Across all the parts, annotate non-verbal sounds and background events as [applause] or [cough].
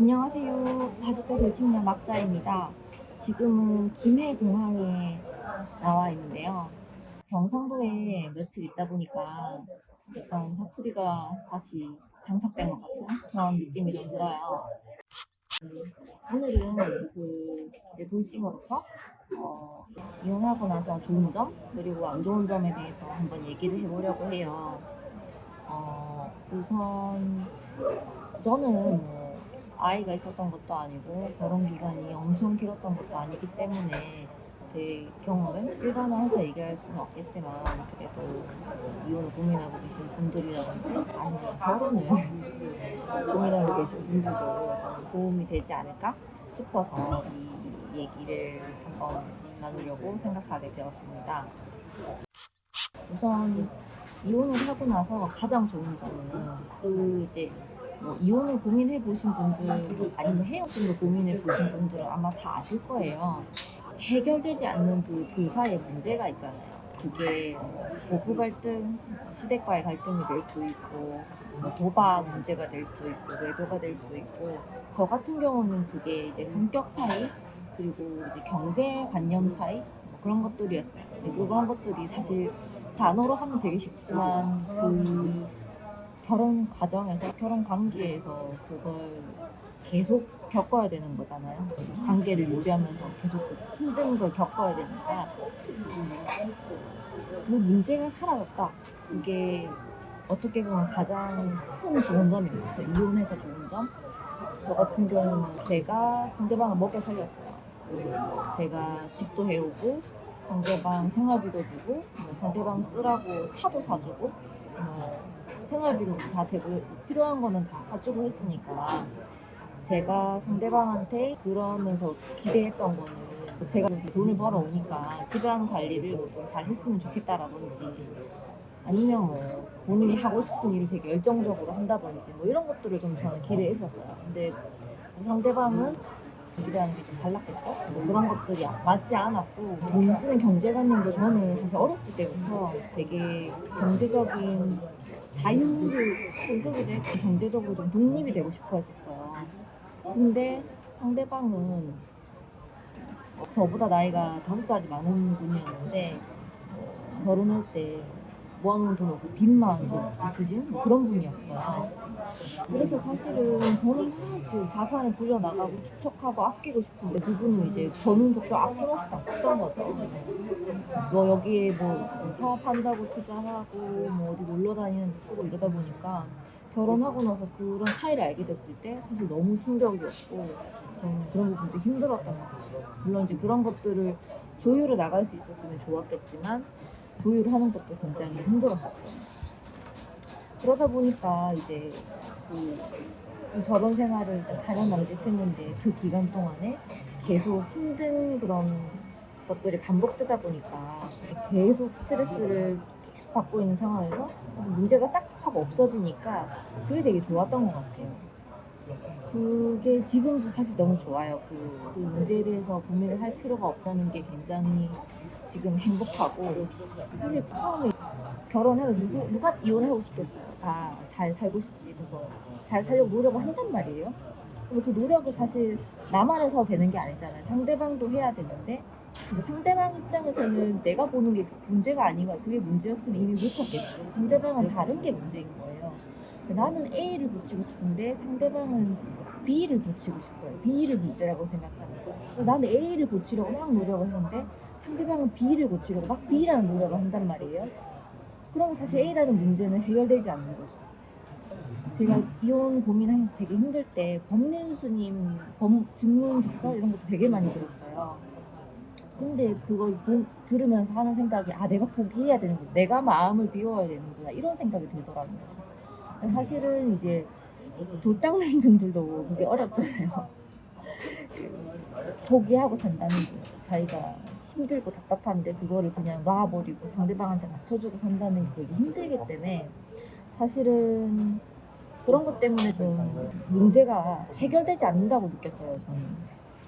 안녕하세요. 40대 돌싱녀 막자입니다. 지금은 김해공항에 나와 있는데요. 경상도에 며칠 있다 보니까 약간 사투리가 다시 장착된 것 같은 그런 느낌이 좀 들어요. 오늘은 그 이제 돌싱어로서 어, 이혼하고 나서 좋은 점 그리고 안 좋은 점에 대해서 한번 얘기를 해보려고 해요. 어, 우선 저는 뭐 아이가 있었던 것도 아니고 결혼 기간이 엄청 길었던 것도 아니기 때문에 제 경험을 일반화해서 얘기할 수는 없겠지만 그래도 이혼을 고민하고 계신 분들이라든지 아니면 결혼을 [laughs] 고민하고 계신 분들도 좀 도움이 되지 않을까 싶어서 이 얘기를 한번 나누려고 생각하게 되었습니다. 우선 이혼을 하고 나서 가장 좋은 점은 그 이제 뭐 이혼을 고민해 보신 분들 아니면 헤어짐을 고민해 보신 분들은 아마 다 아실 거예요. 해결되지 않는 그 둘 사이의 문제가 있잖아요. 그게 고부 갈등, 시댁과의 갈등이 될 수도 있고 뭐 도박 문제가 될 수도 있고 외도가 될 수도 있고 저 같은 경우는 그게 이제 성격 차이 그리고 이제 경제 관념 차이 뭐 그런 것들이었어요. 그런 것들이 사실 단어로 하면 되게 쉽지만 그 결혼 과정에서 결혼 관계에서 그걸 계속 겪어야 되는 거잖아요. 관계를 유지하면서 계속 그 힘든 걸 겪어야 되니까 그 문제가 사라졌다. 그게 어떻게 보면 가장 큰 좋은 점입니다. 그 이혼해서 좋은 점. 저 같은 경우는 제가 상대방을 먹여 살렸어요. 제가 집도 해오고 상대방 생활비도 주고 뭐 상대방 쓰라고 차도 사주고 뭐 생활비도 다 되고 필요한 거는 다 가지고 했으니까 제가 상대방한테 그러면서 기대했던 거는 제가 돈을 벌어오니까 집안 관리를 뭐좀잘 했으면 좋겠다라든지 아니면 뭐 본인이 하고 싶은 일을 되게 열정적으로 한다든지 뭐 이런 것들을 좀 저는 기대했었어요. 근데 상대방은 기대하는 게 좀 달랐겠죠? 뭐 그런 것들이 맞지 않았고 돈 쓰는 경제관념도 저는 사실 어렸을 때부터 되게 경제적인 자유를 추구하게 되고 경제적으로 좀 독립이 되고 싶어 했었어요. 근데 상대방은 저보다 나이가 다섯 살이 많은 분이었는데 결혼할 때 모아놓은 돈 없고 빚만 좀 있으신 그런 분이었어요. 그래서 사실은 저는 막 자산을 불려나가고 축적하고 아끼고 싶은데 그분은 이제 버는 적도 아낌없이 다 썼던 거죠. 뭐 여기에 뭐 사업한다고 투자하고 뭐 어디 놀러 다니는 데 쓰고 이러다 보니까 결혼하고 나서 그런 차이를 알게 됐을 때 사실 너무 충격이었고 저는 그런 부분도 힘들었던 것 같아요. 물론 이제 그런 것들을 조율을 나갈 수 있었으면 좋았겠지만 조율하는 것도 굉장히 힘들었었고 그러다 보니까 이제 그 결혼 생활을 이제 4년 남짓 했는데 그 기간 동안에 계속 힘든 그런 것들이 반복되다 보니까 계속 스트레스를 계속 받고 있는 상황에서 문제가 싹 하고 없어지니까 그게 되게 좋았던 것 같아요. 그게 지금도 사실 너무 좋아요. 그, 그 문제에 대해서 고민을 할 필요가 없다는 게 굉장히 지금 행복하고 사실 처음에 결혼하면 누구, 누가 이혼하고 싶겠어요. 다 잘 살고 싶지. 그래서 잘 살려고 노력을 한단 말이에요. 근데 그 노력을 사실 나만 해서 되는 게 아니잖아요. 상대방도 해야 되는데 상대방 입장에서는 내가 보는 게 문제가 거야. 그게 문제였으면 이미 놓쳤겠지. 상대방은 다른 게 문제인 거예요. 나는 A를 고치고 싶은데 상대방은 B를 고치고 싶어요. B를 문제라고 생각하는 거예요. 나는 A를 고치려고 막 노력을 하는데 상대방은 B를 고치려고 막 B라는 노력을 한단 말이에요. 그러면 사실 A라는 문제는 해결되지 않는 거죠. 제가 이혼 고민하면서 되게 힘들 때 법륜스님 법 증문 직설 이런 것도 되게 많이 들었어요. 근데 그걸 보- 들으면서 하는 생각이 아 내가 포기해야 되는구나 내가 마음을 비워야 되는구나 이런 생각이 들더라고요 사실은 이제 돈 닦는 분들도 그게 어렵잖아요. 포기하고 산다는 게 자기가 힘들고 답답한데 그거를 그냥 놔버리고 상대방한테 맞춰주고 산다는 게 되게 힘들기 때문에 사실은 그런 것 때문에 좀 문제가 해결되지 않는다고 느꼈어요 저는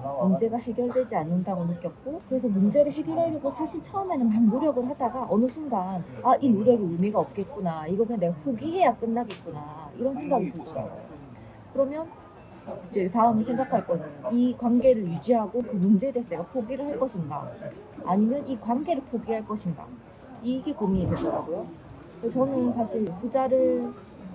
문제가 해결되지 않는다고 느꼈고 그래서 문제를 해결하려고 사실 처음에는 막 노력을 하다가 어느 순간 아 이 노력이 의미가 없겠구나. 이거 그냥 내가 포기해야 끝나겠구나. 이런 생각이 들더라고요. 그러면 이제 다음에 생각할 거는 이 관계를 유지하고 그 문제에 대해서 내가 포기를 할 것인가? 아니면 이 관계를 포기할 것인가? 이게 고민이 되더라고요. 저는 사실 후자를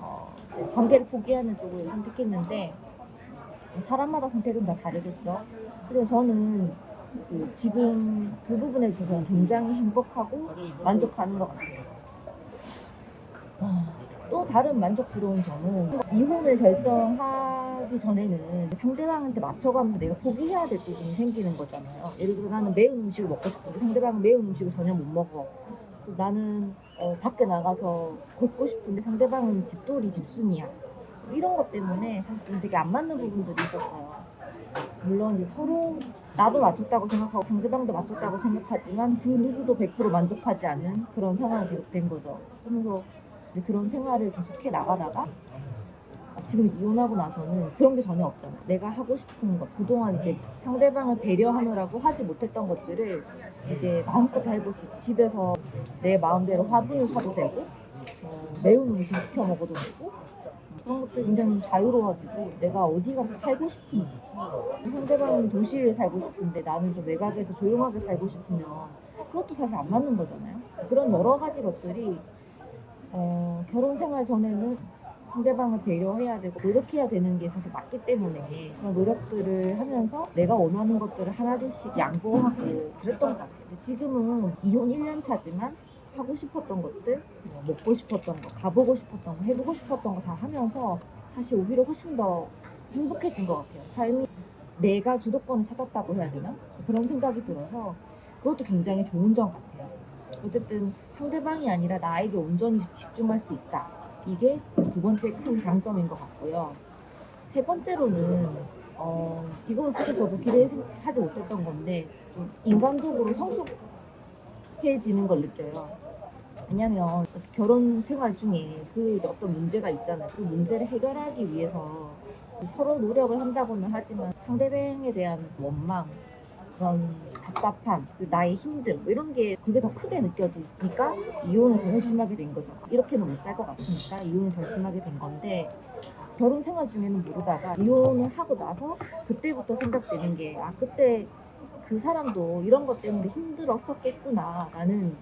어, 관계를 포기하는 쪽을 선택했는데 사람마다 선택은 다 다르겠죠. 그래서 저는 그 지금 그 부분에 있어서는 굉장히 행복하고 만족하는 것 같아요. 아, 또 다른 만족스러운 점은 이혼을 결정하기 전에는 상대방한테 맞춰가면서 내가 포기해야 될 부분이 생기는 거잖아요. 예를 들어 나는 매운 음식을 먹고 싶은데 상대방은 매운 음식을 전혀 못 먹어. 또 나는 어, 밖에 나가서 걷고 싶은데 상대방은 집돌이 집순이야. 이런 것 때문에 사실 좀 되게 안 맞는 부분들이 있었어요. 물론 이제 서로 나도 맞췄다고 생각하고 상대방도 맞췄다고 생각하지만 그 누구도 100% 만족하지 않는 그런 상황이 계속된 거죠. 그러면서 그런 생활을 계속해 나가다가 지금 이혼하고 나서는 그런 게 전혀 없잖아. 내가 하고 싶은 것, 그동안 이제 상대방을 배려하느라고 하지 못했던 것들을 이제 마음껏 다 해볼 수 있고 집에서 내 마음대로 화분을 사도 되고 어, 매운 음식 시켜 먹어도 되고 그런 것들이 굉장히 자유로워가지고 내가 어디 가서 살고 싶은지 상대방은 도시에 살고 싶은데 나는 좀 외곽에서 조용하게 살고 싶으면 그것도 사실 안 맞는 거잖아요. 그런 여러 가지 것들이 어, 결혼 생활 전에는 상대방을 배려해야 되고 노력해야 되는 게 사실 맞기 때문에 그런 노력들을 하면서 내가 원하는 것들을 하나둘씩 양보하고 그랬던 것 같아요. 근데 지금은 이혼 1년 차지만 하고 싶었던 것들, 뭐 먹고 싶었던 거, 가보고 싶었던 거, 해보고 싶었던 거 다 하면서 사실 오히려 훨씬 더 행복해진 것 같아요. 삶이 내가 주도권을 찾았다고 해야 되나? 그런 생각이 들어서 그것도 굉장히 좋은 점 같아요. 어쨌든 상대방이 아니라 나에게 온전히 집중할 수 있다. 이게 두 번째 큰 장점인 것 같고요. 세 번째로는 어, 이건 사실 저도 기대하지 못했던 건데 좀 인간적으로 성숙 해지는 걸 느껴요. 왜냐면 결혼 생활 중에 그 어떤 문제가 있잖아요. 그 문제를 해결하기 위해서 서로 노력을 한다고는 하지만 상대방에 대한 원망, 그런 답답함, 나의 힘듦 뭐 이런 게 그게 더 크게 느껴지니까 이혼을 더 결심하게 된 거죠. 이렇게는 못 살 것 같으니까 이혼을 결심하게 된 건데 결혼 생활 중에는 모르다가 이혼을 하고 나서 그때부터 생각되는 게 아 그때 그 사람도 이런 것 때문에 힘들었었겠구나라는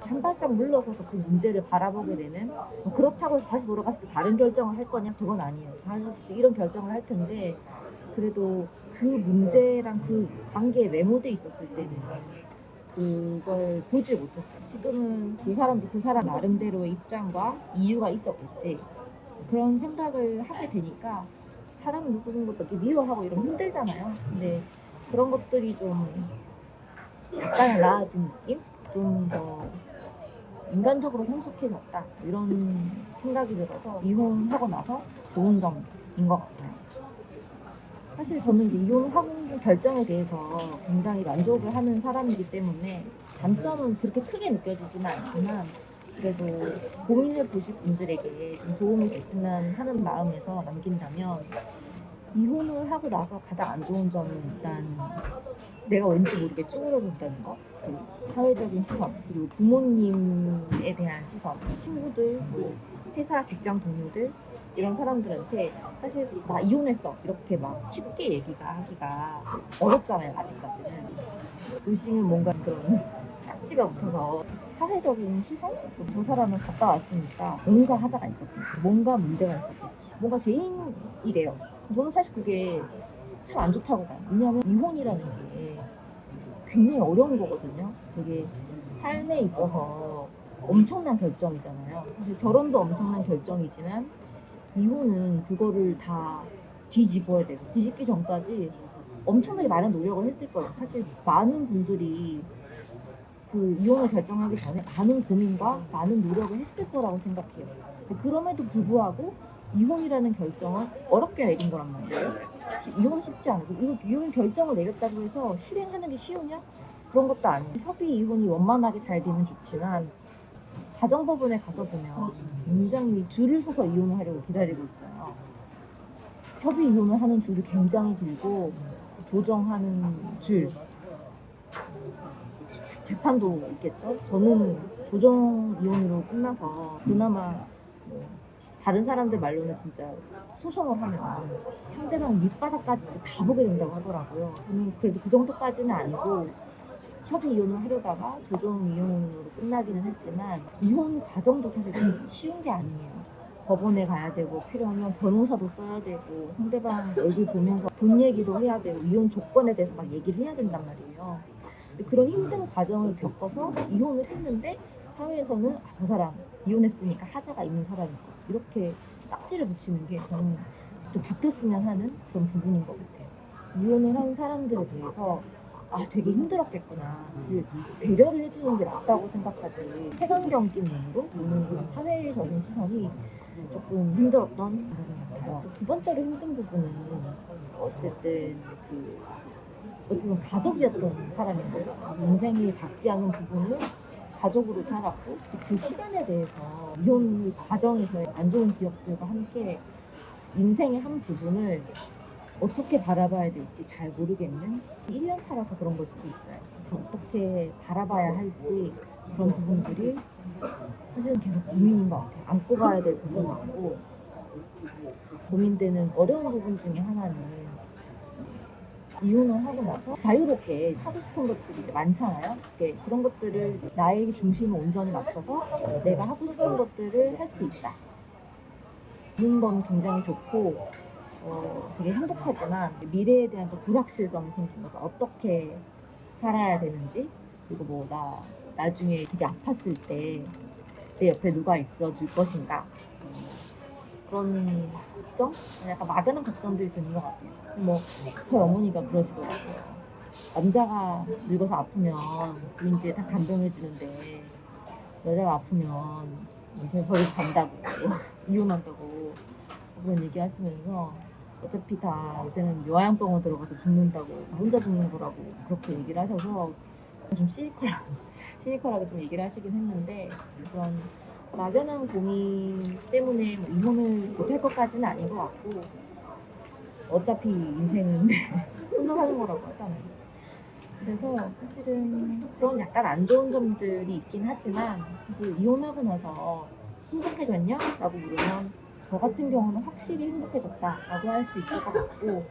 한 발짝 물러서서 그 문제를 바라보게 되는 뭐 그렇다고 해서 다시 돌아갔을 때 다른 결정을 할 거냐 그건 아니에요. 다시 또 이런 결정을 할 텐데 그래도 그 문제랑 그 관계에 매몰돼 있었을 때는 그걸 보지 못했어요. 지금은 그 사람도 그 사람 나름대로의 입장과 이유가 있었겠지. 그런 생각을 하게 되니까 사람을 누구는 이렇게 미워하고 이러면 힘들잖아요. 근데 그런 것들이 좀 약간 나아진 느낌? 좀 더 인간적으로 성숙해졌다. 이런 생각이 들어서 이혼하고 나서 좋은 점인 것 같아요. 사실 저는 이제 이혼하고 결정에 대해서 굉장히 만족을 하는 사람이기 때문에 단점은 그렇게 크게 느껴지지는 않지만 그래도 고민해 보실 분들에게 좀 도움이 됐으면 하는 마음에서 남긴다면 이혼을 하고 나서 가장 안 좋은 점은 일단 내가 왠지 모르게 쭈그러든다는 거, 그 사회적인 시선, 그리고 부모님에 대한 시선, 친구들, 뭐 회사 직장 동료들 이런 사람들한테 사실 나 이혼했어. 이렇게 막 쉽게 얘기가 하기가 어렵잖아요 아직까지는. 의식은 뭔가 그런 [laughs] 딱지가 붙어서 사회적인 시선? 저 사람을 갔다 왔으니까 뭔가 하자가 있었겠지. 뭔가 문제가 있었겠지. 뭔가 죄인이래요. 저는 사실 그게 참 안 좋다고 봐요. 왜냐하면 이혼이라는 게 굉장히 어려운 거거든요. 되게 삶에 있어서 엄청난 결정이잖아요. 사실 결혼도 엄청난 결정이지만 이혼은 그거를 다 뒤집어야 되고 뒤집기 전까지 엄청나게 많은 노력을 했을 거예요. 사실 많은 분들이 그 이혼을 결정하기 전에 많은 고민과 많은 노력을 했을 거라고 생각해요. 그럼에도 불구하고 이혼이라는 결정을 어렵게 내린 거란 말이에요. 시- 이혼 쉽지 않고 이혼 결정을 내렸다고 해서 실행하는 게 쉬우냐? 그런 것도 아니에요. 협의 이혼이 원만하게 잘 되면 좋지만 가정법원에 가서 보면 굉장히 줄을 서서 이혼을 하려고 기다리고 있어요. 협의 이혼을 하는 줄이 굉장히 길고 조정하는 줄 재판도 있겠죠. 저는 조정 이혼으로 끝나서 그나마 뭐 다른 사람들 말로는 진짜 소송을 하면 상대방 밑바닥까지 진짜 다 보게 된다고 하더라고요. 저는 그래도 그 정도까지는 아니고 협의 이혼을 하려다가 조정 이혼으로 끝나기는 했지만 이혼 과정도 사실 쉬운 게 아니에요. 법원에 가야 되고 필요하면 변호사도 써야 되고 상대방 얼굴 보면서 돈 얘기도 해야 되고 이혼 조건에 대해서 막 얘기를 해야 된단 말이에요. 그런 힘든 과정을 겪어서 이혼을 했는데 사회에서는 아, 저 사람 이혼했으니까 하자가 있는 사람이고 이렇게 딱지를 붙이는 게 저는 좀 바뀌었으면 하는 그런 부분인 것 같아요. 이혼을 한 사람들에 대해서 아 되게 힘들었겠구나. 사실 배려를 해주는 게 맞다고 생각하지. 색안경 낀 눈으로 보는 사회적인 시선이 조금 힘들었던 부분 같아요. 두 번째로 힘든 부분은 어쨌든 그 어떻게 보면 가족이었던 사람인 거죠. 인생이 작지 않은 부분은 가족으로 살았고 그 시간에 대해서 이혼 과정에서의 안 좋은 기억들과 함께 인생의 한 부분을 어떻게 바라봐야 될지 잘 모르겠는 1년 차라서 그런 걸 수도 있어요. 어떻게 바라봐야 할지 그런 부분들이 사실은 계속 고민인 것 같아요. 안고 가야 될 부분 같고 고민되는 어려운 부분 중에 하나는 이혼을 하고 나서 자유롭게 하고 싶은 것들이 이제 많잖아요. 이렇게 그런 것들을 나의 중심을 온전히 맞춰서 내가 하고 싶은 것들을 할 수 있다. 있는 건 굉장히 좋고 어, 되게 행복하지만 미래에 대한 또 불확실성이 생긴 거죠. 어떻게 살아야 되는지 그리고 뭐 나 나중에 되게 아팠을 때 내 옆에 누가 있어 줄 것인가 그런 걱정? 약간 막연한 걱정들이 드는 것 같아요. 뭐 저희 어머니가 그러시더라고요. 남자가 늙어서 아프면 부인들이 다 간병해 주는데 여자가 아프면 그냥 버리고 간다고 이혼한다고 그런 얘기 하시면서 어차피 다 요새는 요양병원 들어가서 죽는다고 다 혼자 죽는 거라고 그렇게 얘기를 하셔서 좀 시니컬 [laughs] 시니컬하게 좀 얘기를 하시긴 했는데 그런 막연한 고민 때문에 뭐 이혼을 못할 것까지는 아닌 것 같고 어차피 인생은 [laughs] 혼자 사는 거라고 하잖아요. 그래서 사실은 그런 약간 안 좋은 점들이 있긴 하지만 사실 이혼하고 나서 행복해졌냐? 라고 물으면 저 같은 경우는 확실히 행복해졌다라고 할 수 있을 것 같고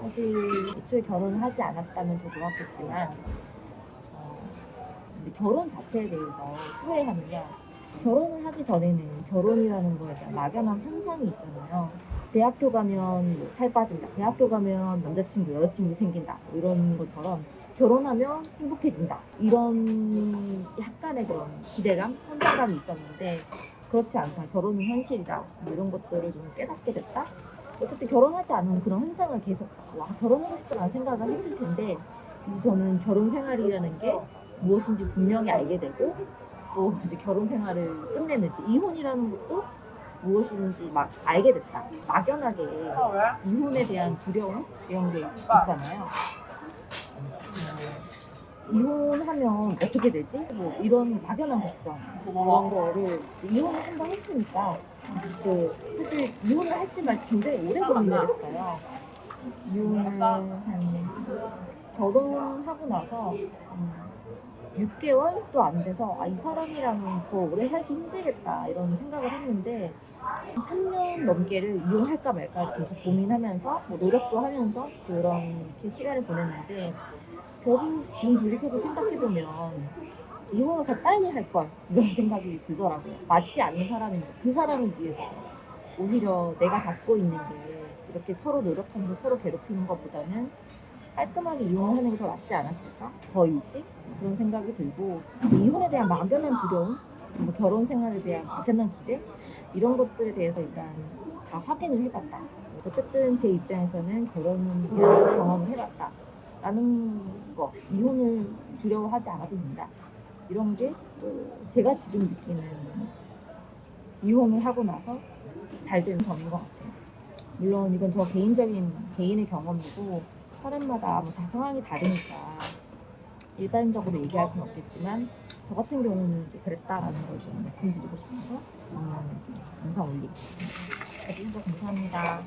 사실 애초에 결혼을 하지 않았다면 더 좋았겠지만 어, 근데 결혼 자체에 대해서 후회하느냐 결혼을 하기 전에는 결혼이라는 거에 대한 막연한 환상이 있잖아요. 대학교 가면 뭐살 빠진다. 대학교 가면 남자친구, 여자친구 생긴다. 뭐 이런 것처럼 결혼하면 행복해진다. 이런 약간의 그런 기대감, 환상감이 있었는데 그렇지 않다. 결혼은 현실이다. 뭐 이런 것들을 좀 깨닫게 됐다. 어쨌든 결혼하지 않으면 그런 환상을 계속 와 결혼하고 싶다라는 생각을 했을 텐데 이제 저는 결혼 생활이라는 게 무엇인지 분명히 알게 되고 또 이제 결혼 생활을 끝내는 이제 이혼이라는 것도 무엇인지 막 알게 됐다. 막연하게 이혼에 대한 두려움 이런 게 있잖아요. 음, 이혼하면 어떻게 되지? 뭐 이런 막연한 걱정 이런 거를 이혼을 한 번 했으니까 그 사실 이혼을 할지 말지 굉장히 오래 고민을 했어요. 이혼을 한 결혼하고 나서 음, 6개월도 안 돼서 아, 이 사람이랑은 더 오래 살기 힘들겠다 이런 생각을 했는데 한 3년 넘게를 이혼할까 말까 계속 고민하면서 뭐 노력도 하면서 그런 이렇게 시간을 보냈는데 결국 지금 돌이켜서 생각해보면 이혼을 더 빨리 할 걸 이런 [laughs] 생각이 들더라고요. 맞지 않는 사람인데 그 사람을 위해서 오히려 내가 잡고 있는 게 이렇게 서로 노력하면서 서로 괴롭히는 것보다는 깔끔하게 이혼하는 게 더 낫지 않았을까? 더 일찍? 그런 생각이 들고 이혼에 대한 막연한 두려움, 뭐 결혼 생활에 대한 막연한 기대 이런 것들에 대해서 일단 다 확인을 해봤다. 어쨌든 제 입장에서는 이런 경험을 해봤다 라는 거 이혼을 두려워하지 않아도 된다. 이런 게또 제가 지금 느끼는 이혼을 하고 나서 잘된 점인 것 같아요. 물론 이건 저 개인적인 개인의 경험이고 사람마다 뭐 다 상황이 다르니까 일반적으로 얘기할 수는 없겠지만 저 같은 경우는 이제 그랬다라는 걸 좀 말씀드리고 싶어서 영상 올리겠습니다. 여러분 감사합니다.